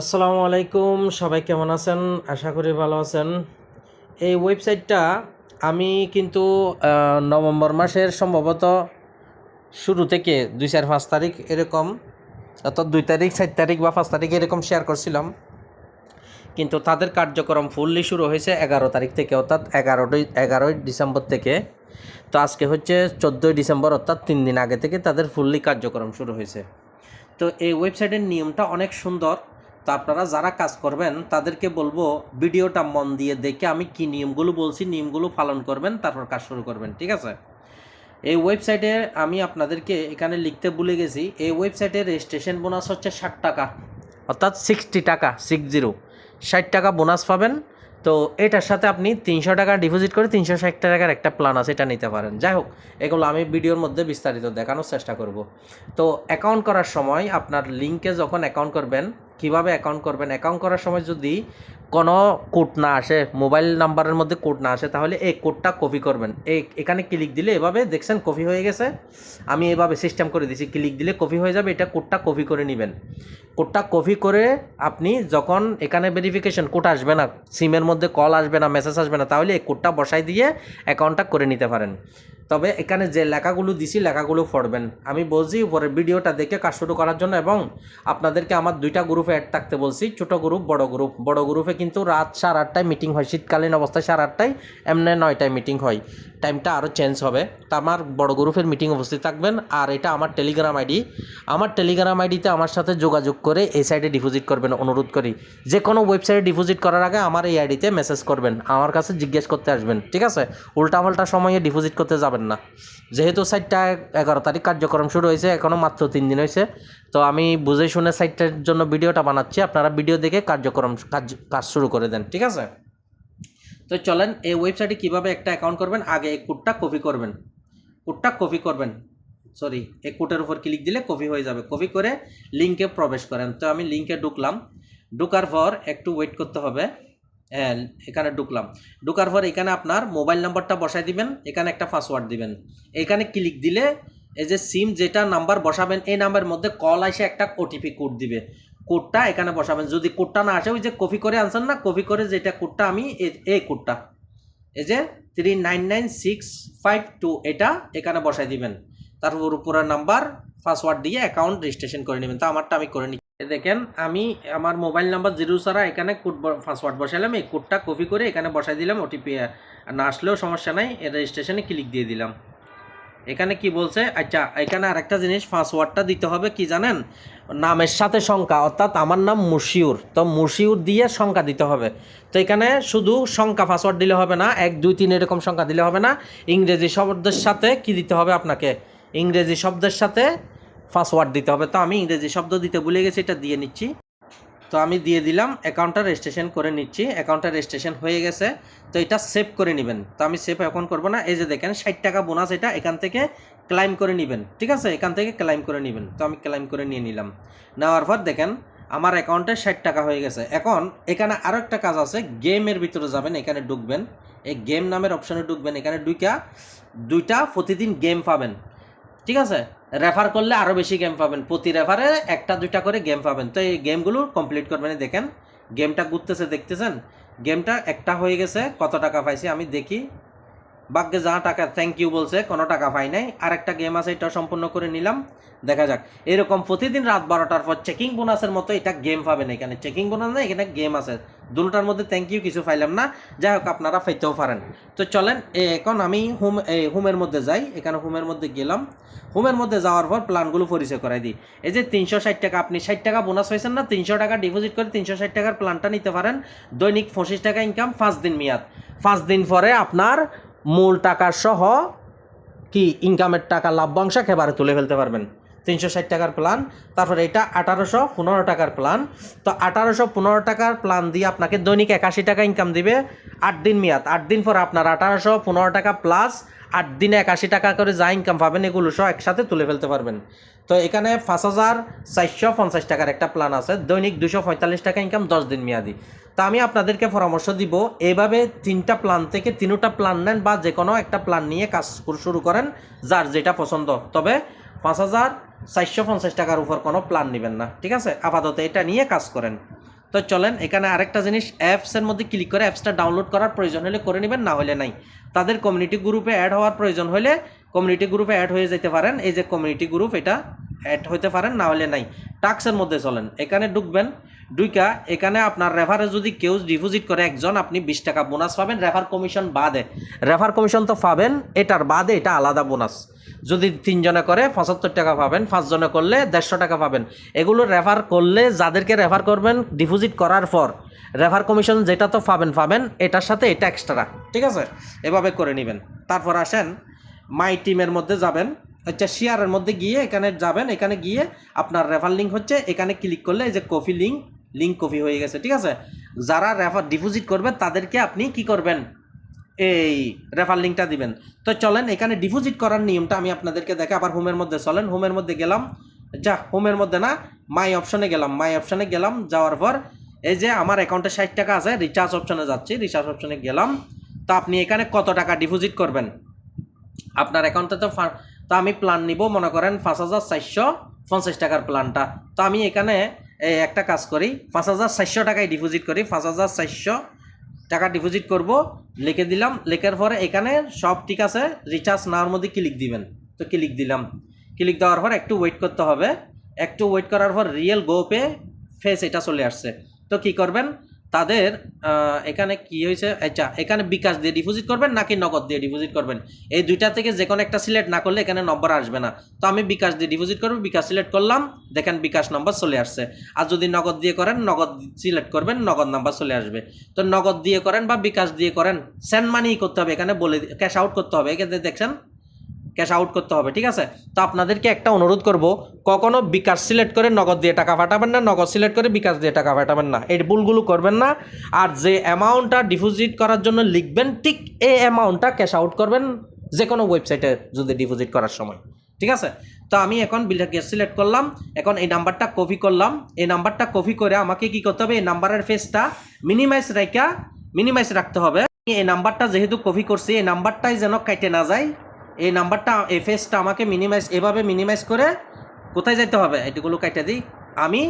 আসসালামু আলাইকুম, সবাই কেমন আছেন? আশা করি ভালো আছেন। এই ওয়েবসাইটটা আমি কিন্তু নভেম্বর মাসের সম্ভবত শুরু থেকে দুই চার পাঁচ তারিখ এরকম, অর্থাৎ দুই তারিখ, চার তারিখ বা পাঁচ তারিখ এরকম শেয়ার করছিলাম। কিন্তু তাদের কার্যক্রম ফুললি শুরু হয়েছে এগারো তারিখ থেকে, অর্থাৎ এগারোই এগারোই ডিসেম্বর থেকে। তো আজকে হচ্ছে চোদ্দোই ডিসেম্বর, অর্থাৎ তিন দিন আগে থেকে তাদের ফুললি কার্যক্রম শুরু হয়েছে। তো এই ওয়েবসাইটের নিয়মটা অনেক সুন্দর। তো আপনারা যারা কাজ করবেন, তাদেরকে বলব ভিডিওটা মন দিয়ে দেখে আমি কি নিয়মগুলো বলছি, নিয়মগুলো পালন করবেন, তারপর কাজ শুরু করবেন, ঠিক আছে? এই ওয়েবসাইটে আমি আপনাদেরকে এখানে লিখতে ভুলে গেছি, এই ওয়েবসাইটে রেজিস্ট্রেশন বোনাস হচ্ছে ষাট টাকা, অর্থাৎ সিক্সটি টাকা সিক্স জিরো ষাট টাকা বোনাস পাবেন, তো এটার সাথে আপনি তিনশো টাকা ডিপোজিট করে তিনশো ষাট টাকার একটা প্ল্যান আছে, এটা নিতে পারেন। যাই হোক, এগুলো আমি ভিডিওর মধ্যে বিস্তারিত দেখানোর চেষ্টা করব। তো অ্যাকাউন্ট করার সময় আপনার লিঙ্কে যখন অ্যাকাউন্ট করবেন কীভাবে অ্যাকাউন্ট করবেন? অ্যাকাউন্ট করার সময় যদি কোনো কোড না আসে, মোবাইল নাম্বারের মধ্যে কোড না আসে, তাহলে এই কোডটা কপি করবেন। এই, এখানে ক্লিক দিলে এভাবে দেখছেন কপি হয়ে গেছে। আমি এভাবে সিস্টেম করে দিছি, ক্লিক দিলে কপি হয়ে যাবে, এটা কোডটা কপি করে নেবেন। কোডটা কপি করে আপনি যখন এখানে ভেরিফিকেশন কোড আসবে না সিমের মধ্যে কল আসবে না মেসেজ আসবে না, তাহলে এই কোডটা বসাই দিয়ে অ্যাকাউন্টটা করে নিতে পারেন। তবে এখানে যে লেখাগুলো দিছি, লেখাগুলো পড়বেন। আমি বলছি উপরে ভিডিওটা দেখে কাজ শুরু করার জন্য এবং আপনাদেরকে আমার দুইটা গ্রুপে অ্যাড থাকতে বলছি, ছোটো গ্রুপ বড় গ্রুপ বড় গ্রুপে কিন্তু রাত সাড়ে আটটায় মিটিং হয়। শীতকালীন অবস্থায় সাড়ে আটটায়, এমনি নয়টায় মিটিং হয়। টাইমটা আরও চেঞ্জ হবে। তা আমার বড় গ্রুপের মিটিং উপস্থিত থাকবেন। আর এটা আমার টেলিগ্রাম আইডি আমার টেলিগ্রাম আইডিতে আমার সাথে যোগাযোগ করে এই সাইডে ডিপোজিট করবেন, অনুরোধ করি। যে কোনো ওয়েবসাইটে ডিপোজিট করার আগে আমার এই আইডিতে মেসেজ করবেন। আমার কাছে জিজ্ঞেস করতে আসবেন, ঠিক আছে? উল্টাপাল্টা সময়ে ডিপোজিট করতে যাবেন না। যেহেতু সাইটটা এগারো তারিখ কার্যক্রম শুরু হয়েছে এখনও মাত্র তিন দিন হয়েছে। তো আমি বুঝে শুনে সাইটটার জন্য ভিডিওটা বানাচ্ছি। আপনারা ভিডিও দেখে কার্যক্রম কাজ কাজ শুরু করে দেন, ঠিক আছে? তো চলেন, এই ওয়েবসাইটে কীভাবে একটা অ্যাকাউন্ট করবেন? আগে এই কোডটা কপি করবেন। কোডটা কপি করবেন। সরি এই কোডের উপর ক্লিক দিলে কপি হয়ে যাবে। কপি করে লিঙ্কে প্রবেশ করেন। তো আমি লিঙ্কে ঢুকলাম। ঢুকার পর একটু ওয়েট করতে হবে। হ্যাঁ এখানে ঢুকলাম। ঢুকার পর এখানে আপনার মোবাইল নাম্বারটা বসাই দিবেন। এখানে একটা পাসওয়ার্ড দিবেন। এখানে ক্লিক দিলে এই যে সিম যেটা নাম্বার বসাবেন, এই নাম্বারের মধ্যে কল আসে একটা ওটিপি কোড দিবে। কোডটা এখানে বসাবেন। যদি কোডটা না আসে, ওই যে কপি করে আনছেন না কপি করে যেটা কোডটা আমি এই কোডটা এই যে three nine nine six five two এটা এখানে বসাই দিবেন। তারপর উপরের নাম্বার পাসওয়ার্ড দিয়ে অ্যাকাউন্ট রেজিস্ট্রেশন করে নেবেন। তো আমারটা আমি করে নিই দেখেন, আমি আমার মোবাইল নাম্বার জিরো ছাড়া এখানে কোড পাসওয়ার্ড বসালাম এই কোডটা কপি করে এখানে বসাই দিলাম ওটিপি না আসলেও সমস্যা নাই রেজিস্ট্রেশনে ক্লিক দিয়ে দিলাম। এখানে কি বলছে? আচ্ছা এখানে আরেকটা জিনিস পাসওয়ার্ডটা দিতে হবে কি জানেন? নামের সাথে সংখ্যা, অর্থাৎ আমার নাম মুশিউর। তো মুশিউর দিয়ে সংখ্যা দিতে হবে। তো এখানে শুধু সংখ্যা পাসওয়ার্ড দিলে হবে না, এক, দুই, তিন এরকম সংখ্যা দিলে হবে না। ইংরেজি শব্দের সাথে কি দিতে হবে আপনাকে? ইংরেজি শব্দের সাথে পাসওয়ার্ড দিতে হবে। তো আমি ইংরেজি শব্দ দিতে ভুলে গেছি, এটা দিয়ে নিচ্ছি। তো আমি দিয়ে দিলাম অ্যাকাউন্টটা রেজিস্ট্রেশন করে নিচ্ছি অ্যাকাউন্টটা রেজিস্ট্রেশন হয়ে গেছে, তো এটা সেভ করে নেবেন। তো আমি সেভ এখন করব না, এই যে দেখেন, ষাট টাকা বোনাস এটা এখান থেকে ক্লাইম করে নেবেন, ঠিক আছে? এখান থেকে ক্লাইম করে নেবেন, তো আমি ক্লাইম করে নিয়ে নিলাম। নেওয়ার পর দেখেন, আমার অ্যাকাউন্টে ষাট টাকা হয়ে গেছে। এখন এখানে আরও একটা কাজ আছে গেমের ভিতরে যাবেন, এখানে ঢুকবেন, এই গেম নামের অপশানে ঢুকবেন, এখানে দুইটা দুইটা প্রতিদিন গেম পাবেন। ঠিক আছে? রেফার করলে আরও বেশি গেম পাবেন। প্রতি রেফারে একটা, দুইটা করে গেম পাবেন। তো এই গেমগুলো কমপ্লিট করবেন। দেখেন গেমটা ঘুরতেছে, দেখতেছেন? গেমটা একটা হয়ে গেছে। কত টাকা পাইছি আমি দেখি। ভাগ্যে যা টাকা থ্যাংক ইউ বলছে, কোনো টাকা পাই নাই। আর একটা গেম আছে, এটা সম্পূর্ণ করে নিলাম। দেখা যাক। এরকম প্রতিদিন রাত বারোটার পর চেকিং বোনাসের মতো এটা গেম পাবেন এখানে। চেকিং বোনাস না, এখানে গেম আছে। দুটার মধ্যে থ্যাংক ইউ কিছু পাইলাম না। যাই হোক, আপনারা পাইতেও পারেন। তো চলেন, এখন আমি হোম হোমের মধ্যে যাই। এখানে হোমের মধ্যে গেলাম। হোমের মধ্যে যাওয়ার পর প্ল্যানগুলো পরিচয় করাই দিই। এই যে তিনশো ষাট টাকা, আপনি ষাট টাকা বোনাস হয়েছেন না, তিনশো টাকা ডিপোজিট করে তিনশো ষাট টাকার প্ল্যানটা নিতে পারেন। দৈনিক পঁচিশ টাকা ইনকাম পাঁচ দিন মেয়াদ। পাঁচ দিন পরে আপনার মূল টাকা সহ কি ইনকামের টাকা লাভ্যাংশ একেবারে তুলে ফেলতে পারবেন। তিনশো ষাট টাকার প্ল্যান তারপরে এটা আঠারোশো পনেরো টাকার প্ল্যান তো আঠারোশো পনেরো টাকার প্ল্যান দিয়ে আপনাকে দৈনিক একাশি টাকা ইনকাম দিবে আট দিন মেয়াদ। আট দিন পর আপনার আঠারোশো পনেরো টাকা প্লাস আট দিনে একাশি টাকা করে যা ইনকাম পাবেন, এগুলো সব একসাথে তুলে ফেলতে পারবেন। তো এখানে পাঁচ হাজার চারশো পঞ্চাশ টাকার একটা প্ল্যান আছে। দৈনিক দুশো পঁয়তাল্লিশ টাকা ইনকাম দশ দিন মেয়াদি। তা আমি আপনাদেরকে পরামর্শ দিব এইভাবে তিনটা প্ল্যান থেকে তিনটা প্ল্যান নেন বা যে কোনো একটা প্ল্যান নিয়ে কাজ শুরু করেন, যার যেটা পছন্দ। তবে পাঁচ হাজার চারশো পঞ্চাশ টাকার উপর কোনো প্ল্যান নেবেন না, ঠিক আছে? আপাতত এটা নিয়ে কাজ করেন। তো চলেন, এখানে আরেকটা জিনিস অ্যাপসের মধ্যে ক্লিক করে অ্যাপসটা ডাউনলোড করার প্রয়োজন হলে করে নেবেন, না হলে নাই। তাদের কমিউনিটি গ্রুপে অ্যাড হওয়ার প্রয়োজন হলে কমিউনিটি গ্রুপে অ্যাড হয়ে যেতে পারেন। এই যে কমিউনিটি গ্রুপ এটা অ্যাড হতে পারেন, না হলে নাই। টাক্সের মধ্যে চলেন, এখানে ঢুকবেন ডুইকা এখানে আপনার রেফারে যদি কেউ ডিপোজিট করে একজন, আপনি বিশ টাকা বোনাস পাবেন রেফার কমিশন বাদে। রেফার কমিশন তো পাবেন, এটার বাদে এটা আলাদা বোনাস যদি তিনজনে করে, পঁচাত্তর টাকা পাবেন, পাঁচজনে করলে দেড়শো টাকা পাবেন। এগুলো রেফার করলে যাদেরকে রেফার করবেন ডিপোজিট করার পর রেফার কমিশন যেটা তো পাবেন পাবেন, এটার সাথে এটা এক্সট্রা ঠিক আছে? এভাবে করে নেবেন। তারপর আসেন মাই টিমের মধ্যে যাবেন আচ্ছা শেয়ারের মধ্যে গিয়ে এখানে যাবেন, এখানে গিয়ে আপনার রেফার লিঙ্ক হচ্ছে, এখানে ক্লিক করলে এই যে কফি লিঙ্ক লিঙ্ক কপি হয়ে গেছে। ঠিক আছে? যারা রেফার ডিপোজিট করবে, তাদেরকে আপনি কি করবেন? এই রেফার লিঙ্কটা দিবেন। তো চলেন, এখানে ডিপোজিট করার নিয়মটা আমি আপনাদেরকে দেখে আবার হোমের মধ্যে চলেন হোমের মধ্যে গেলাম। যা হোমের মধ্যে না মাই অপশনে গেলাম। মাই অপশনে গেলাম, যাওয়ার পর এই যে আমার অ্যাকাউন্টে ষাট টাকা আছে রিচার্জ অপশনে যাচ্ছি রিচার্জ অপশনে গেলাম। তো আপনি এখানে কত টাকা ডিপোজিট করবেন? আপনার অ্যাকাউন্টে তো তো আমি প্ল্যান নিব, মনে করেন পাঁচ হাজার চারশো পঞ্চাশ টাকার প্ল্যানটা তো আমি এখানে একটা কাজ করি, পাঁচ হাজার চারশো টাকায় ডিপোজিট করি, পাঁচ হাজার চারশো টাকা ডিপোজিট করব, লিখে দিলাম, লেখার পরে এখানে সব ঠিক আছে রিচার্জ নেওয়ার মধ্যে ক্লিক দিবেন। তো ক্লিক দিলাম। ক্লিক দেওয়ার পর একটু ওয়েট করতে হবে। একটু ওয়েট করার পর রিয়েল গো পে ফেস এটা চলে আসছে। তো কি করবেন? তাদের এখানে কি হয়েছে? আচ্ছা এখানে বিকাশ দিয়ে ডিপোজিট করবেন নাকি নগদ দিয়ে ডিপোজিট করবেন? এই দুইটা থেকে যে কোনো একটা সিলেক্ট না করলে এখানে নম্বর আসবে না। তো আমি বিকাশ দিয়ে ডিপোজিট করব, বিকাশ সিলেক্ট করলাম, দেখেন বিকাশ নম্বর চলে আসছে। আর যদি নগদ দিয়ে করেন, নগদ সিলেক্ট করবেন, নগদ নাম্বার চলে আসবে। তো নগদ দিয়ে করেন বা বিকাশ দিয়ে করেন সেন্ড মানি করতে হবে। এখানে বলে ক্যাশ আউট করতে হবে। এখানে দেখছেন ক্যাশ আউট করতে হবে, ঠিক আছে? তো আপনাদেরকে একটা অনুরোধ করব, কখনো বিকাশ সিলেক্ট করে নগদ দিয়ে টাকা পাঠাবেন না, নগদ সিলেক্ট করে বিকাশ দিয়ে টাকা পাঠাবেন না। এই ভুলগুলো করবেন না। আর যে অ্যামাউন্টটা ডিপোজিট করার জন্য লিখবেন, ঠিক এই অ্যামাউন্টটা ক্যাশ আউট করবেন যে কোনো ওয়েবসাইটে যদি ডিপোজিট করার সময়, ঠিক আছে? তো আমি এখন বিলটা গ্যাস সিলেক্ট করলাম, এখন এই নাম্বারটা কপি করলাম। এই নাম্বারটা কপি করে আমাকে কি করতে হবে, এই নাম্বারের ফেসটা মিনিমাইজ রেখা মিনিমাইজ রাখতে হবে। এই নাম্বারটা যেহেতু কপি করছি, এই নাম্বারটাই যেন কেটে না যায়। এই নাম্বারটা, এই ফেসটা আমাকে মিনিমাইজ এভাবে মিনিমাইজ করে কোথায় যেতে হবে? এটিগুলো কেটে দিই। আমি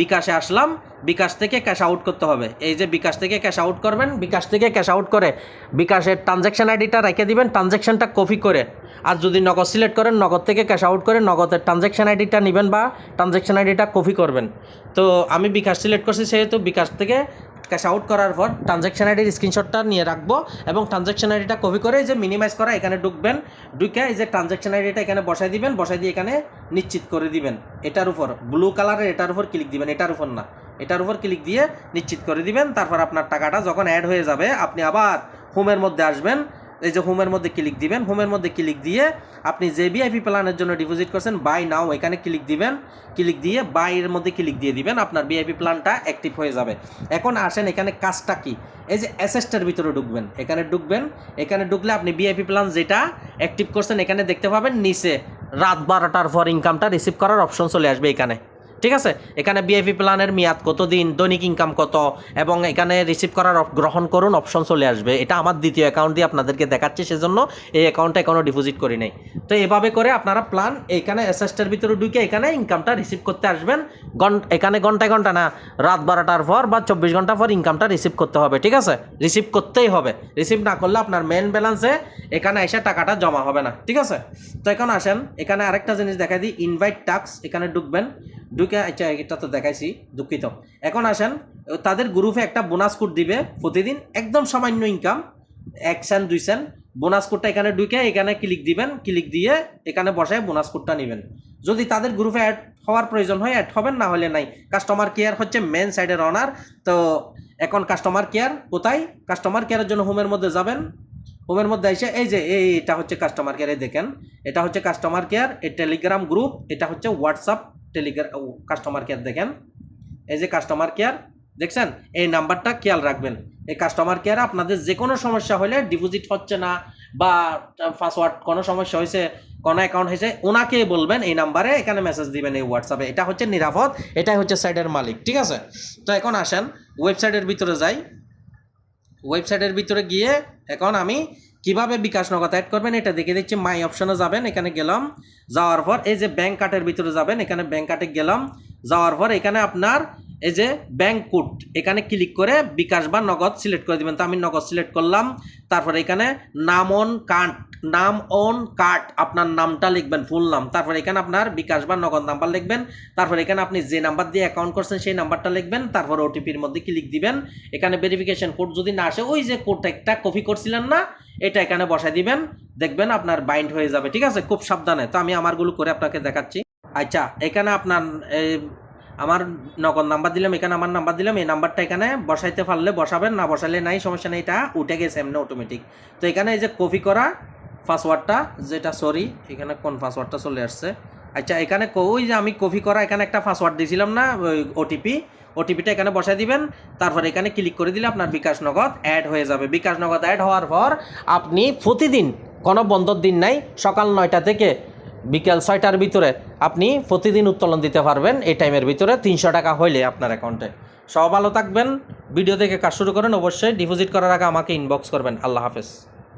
বিকাশে আসলাম, বিকাশ থেকে ক্যাশ আউট করতে হবে। এই যে বিকাশ থেকে ক্যাশ আউট করবেন, বিকাশ থেকে ক্যাশ আউট করে বিকাশের ট্রানজ্যাকশন আইডিটা রেখে দিবেন ট্রানজ্যাকশনটা কপি করে। আর যদি নগদ সিলেক্ট করেন, নগদ থেকে ক্যাশ আউট করে নগদের ট্রানজ্যাকশন আইডিটা নেবেন বা ট্রানজ্যাকশন আইডিটা কপি করবেন। তো আমি বিকাশ সিলেক্ট করছি, সেহেতু বিকাশ থেকে ক্যাশ আউট করার পর ট্রানজ্যাকশন আইডির স্ক্রিনশটটা নিয়ে রাখব এবং ট্রানজ্যাকশন আইডিটা কপি করে যে মিনিমাইজ করা এখানে ঢুকবেন। ঢুকে এই যে ট্রানজ্যাকশন আইডিটা এখানে বসাই দিবেন, বসাই দিয়ে এখানে নিশ্চিত করে দিবেন। এটার উপর ব্লু কালারের এটার উপর ক্লিক দিবেন, এটার উপর না। এটার উপর ক্লিক দিয়ে নিশ্চিত করে দিবেন, তারপর আপনার টাকাটা যখন অ্যাড হয়ে যাবে, আপনি আবার হোমের মধ্যে আসবেন। এই যে হোমের মধ্যে ক্লিক দিবেন, হোমের মধ্যে ক্লিক দিয়ে আপনি যে ভিআইপি প্ল্যানের জন্য ডিপোজিট করছেন বাই নাও এখানে ক্লিক দিবেন, ক্লিক দিয়ে বাইয়ের মধ্যে ক্লিক দিয়ে দিবেন, আপনার ভিআইপি প্ল্যানটা অ্যাক্টিভ হয়ে যাবে। এখন আসেন এখানে কাজটা কি? এই যে অ্যাসেস্টের ভিতরে ঢুকবেন, এখানে ঢুকবেন, এখানে ঢুকলে আপনি ভিআইপি প্ল্যান যেটা অ্যাক্টিভ করছেন, এখানে দেখতে পাবেন নিচে রাত বারোটার পর ইনকামটা রিসিভ করার অপশন চলে আসবে এখানে। ঠিক আছে? এখানে বিআইপি প্ল্যানের মেয়াদ কত দিন দৈনিক ইনকাম কত? এবং এখানে রিসিভ করার গ্রহণ করুন অপশন চলে আসবে। এটা আমার দ্বিতীয় অ্যাকাউন্ট দিয়ে আপনাদেরকে দেখাচ্ছি, সেজন্য এই অ্যাকাউন্টটা এখনও ডিপোজিট করি নাই। তো এভাবে করে আপনারা প্ল্যান এখানে এসএসটার ভিতরে ঢুকে এখানে ইনকামটা রিসিভ করতে আসবেন। ঘন এখানে ঘন্টায় ঘণ্টা না, রাত বারোটার পর বা চব্বিশ ঘণ্টা পর ইনকামটা রিসিভ করতে হবে, ঠিক আছে? রিসিভ করতেই হবে। রিসিভ না করলে আপনার মেন ব্যালেন্সে এখানে এসে টাকাটা জমা হবে না, ঠিক আছে? তো এখন আসেন, এখানে আরেকটা জিনিস দেখাই দিই ইনভাইট টাক্স এখানে ঢুকবেন। ঢুকে আচ্ছা এটা তো দেখাইছি, দুঃখিত। এখন আসেন, তাদের গ্রুপে একটা বোনাস কোড দিবে প্রতিদিন, একদম সামান্য ইনকাম এক সেন্ট দুই সেন্ট বোনাস কোডটা এখানে ঢুকে, এখানে ক্লিক দিবেন ক্লিক দিয়ে এখানে বসায় বোনাস কোডটা নেবেন। যদি তাদের গ্রুপে অ্যাড হওয়ার প্রয়োজন হয় অ্যাড হবেন, না হলে নাই। কাস্টমার কেয়ার হচ্ছে মেন সাইডের অনার তো এখন কাস্টমার কেয়ার কোথায়? কাস্টমার কেয়ারের জন্য হোমের মধ্যে যাবেন। হোমের মধ্যে এসে, এই যে, এই, এটা হচ্ছে কাস্টমার কেয়ারে দেখেন, এটা হচ্ছে কাস্টমার কেয়ার এই টেলিগ্রাম গ্রুপ এটা হচ্ছে হোয়াটসঅ্যাপ টেলিগ্রাম কাস্টমার কেয়ার দেখেন। এই যে কাস্টমার কেয়ার দেখছেন? এই নাম্বারটা খেয়াল রাখবেন। এই কাস্টমার কেয়ারে আপনাদের যে কোনো সমস্যা হলে ডিপোজিট হচ্ছে না বা পাসওয়ার্ড কোনো সমস্যা হয়েছে, কোনো অ্যাকাউন্ট হয়েছে, ওনাকে বলবেন এই নাম্বারে, এখানে মেসেজ দিবেন এই হোয়াটসঅ্যাপে এটা হচ্ছে নিরাপদ, এটাই হচ্ছে সাইডের মালিক, ঠিক আছে? তো এখন আসেন ওয়েবসাইটের ভিতরে যাই। ওয়েবসাইটের ভিতরে গিয়ে এখন আমি কীভাবে বিকাশ নগদ অ্যাড করবেন এটা দেখে দিচ্ছি মাই অপশনে যাবেন, এখানে গেলাম। যাওয়ার পর এই যে ব্যাংক কার্ডের ভিতরে যাবেন, এখানে ব্যাংক কার্ডে গেলাম। যাওয়ার পর এখানে আপনার এই যে ব্যাংক কোড এখানে ক্লিক করে বিকাশ বা নগদ সিলেক্ট করে দিবেন। তো আমি নগদ সিলেক্ট করলাম, তারপরে এখানে নাম অন কার্ড নাম অন কার্ড আপনার নামটা লিখবেন ফুল নাম। তারপরে এখানে আপনার বিকাশ বা নগদ নাম্বার লিখবেন। তারপরে এখানে আপনি যে নাম্বার দিয়ে অ্যাকাউন্ট করছেন, সেই নাম্বারটা লিখবেন। তারপর ওটিপির মধ্যে ক্লিক দিবেন। এখানে ভেরিফিকেশন কোড যদি না আসে, ওই যে কোডটা একটা কপি করছিলেন না, এটা এখানে বসাই দিবেন। দেখবেন আপনার বাইন্ড হয়ে যাবে, ঠিক আছে? খুব সাবধানে। তো আমি আমারগুলো করে আপনাকে দেখাচ্ছি। আচ্ছা এখানে আপনার আমার নগদ নাম্বার দিলাম, এখানে আমার নাম্বার দিলাম, এই নাম্বারটা এখানে বসাইতে পারলে বসাবেন, না বসাইলে নাই, সমস্যা নেই, এটা উঠে গেছে এমনি অটোমেটিক তো এখানে এই যে কপি করা পাসওয়ার্ডটা যেটা সরি এখানে কোন পাসওয়ার্ডটা চলে আসছে? আচ্ছা এখানে ওই যে আমি কপি করা এখানে একটা পাসওয়ার্ড দিয়েছিলাম না ওটিপি ওটিপিটা এখানে বসাই দিবেন, তারপর এখানে ক্লিক করে দিলে আপনার বিকাশ নগদ অ্যাড হয়ে যাবে। বিকাশ নগদ অ্যাড হওয়ার পর আপনি প্রতিদিন কোনো বন্ধর দিন নাই, সকাল নয়টা থেকে বিকেল ছয়টার ভিতরে আপনি প্রতিদিন উত্তোলন দিতে পারবেন, এই টাইমের ভিতরে তিনশো টাকা হইলে আপনার অ্যাকাউন্টে সব ভালো থাকবেন ভিডিও দেখে কাজ শুরু করেন, অবশ্যই ডিপোজিট করার আগে আমাকে ইনবক্স করবেন। আল্লাহ হাফেজ।